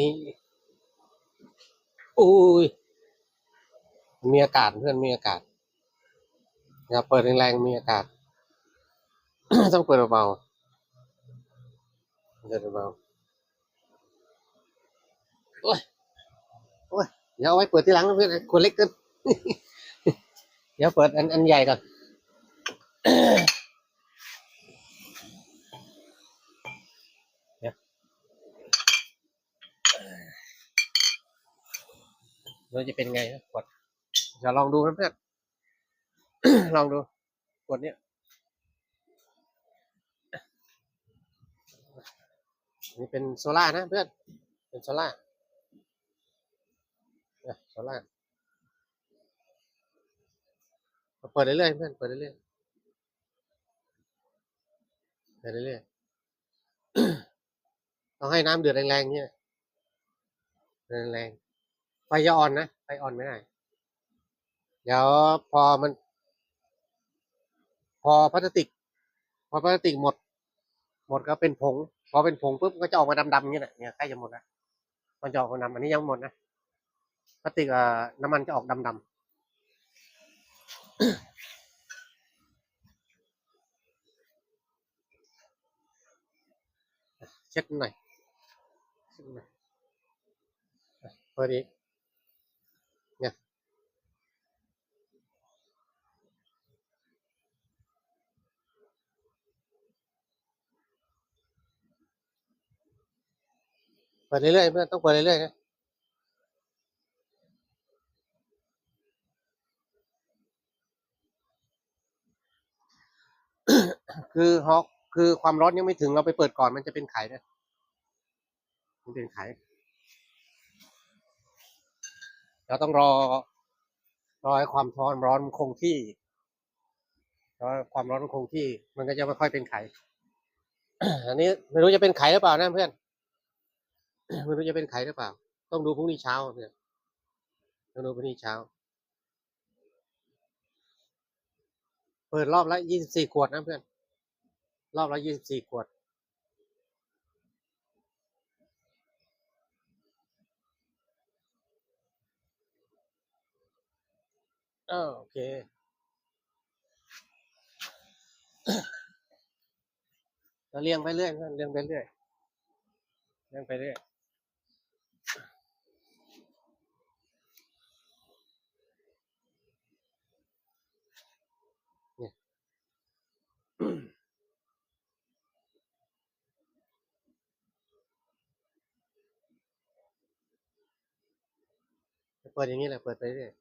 ยโอ้ยมีอากาศเพื่อนมีอากาศอย่าเปิดแรงๆมีอากาศ ต้องเปิดเบาๆเปิดเบาๆโอ้ยโอ้ยเดี๋ยวเอาไว้เปิดที่หลังนะเพื่อนคนเล็กเกินเดี๋ยวเปิดอันอันใหญ่ก่อน เดี๋ยว เราจะเป็นไงนะกดจะลองดูเพื่อนลองดูกดเนี้ยนี่เป็นโซล่านะเพื่อน เป็นโซล่าโซล่าเปิดเรื่อยๆเพื่อน เปิดเรื่อยๆเปิดเรื่อยๆต้องให้น้ำเดือดแรงๆเนี่ยแรงๆ ฟอย่าอ่อนนะไฟอ่อนไม่ได้ เดี๋ยวพอมัน พอพลาสติก พอพลาสติกหมด หมดก็เป็นผง พอเป็นผงปุ๊บก็จะออกมาดำๆอย่างนี้แหละเนี่ยใกล้จะหมดแล้วมันจะออกมาดำอันนี้ยังหมดนะพลาสติกอ่อน้ำมันจะออกดำๆเช็คหน่อยเช็คหน่อยอะเปิดอีกเนี่ยเปิดเรื่อยๆเพื่อนต้องเปิดเรื่อยๆนะคือฮอกคือความร้อนยังไม่ถึงเราไปเปิดก่อนมันจะเป็นไข่นะมันเป็นไข่เราต้องรอรอให้ความร้อนร้อนคงที่รอความร้อนมันคงที่ มันก็จะไม่ค่อยเป็นไข่อันนี้ไม่รู้จะเป็นไข่หรือเปล่านะเพื่อน ไม่รู้จะเป็นไข่หรือเปล่า ต้องดูพรุ่งนี้เช้าเพื่อนต้องดูพรุ่งนี้เช้า เปิดรอบละยี่สิบสี่ขวดนะเพื่อน รอบละยี่สิบสี่ขวดโอเค เราเลี้ยงไปเรื่อยเลี้ยงไปเรื่อยเลี้ยงไปเรื่อย เปิดอย่างนี้แหละ เปิดไปเรื่อย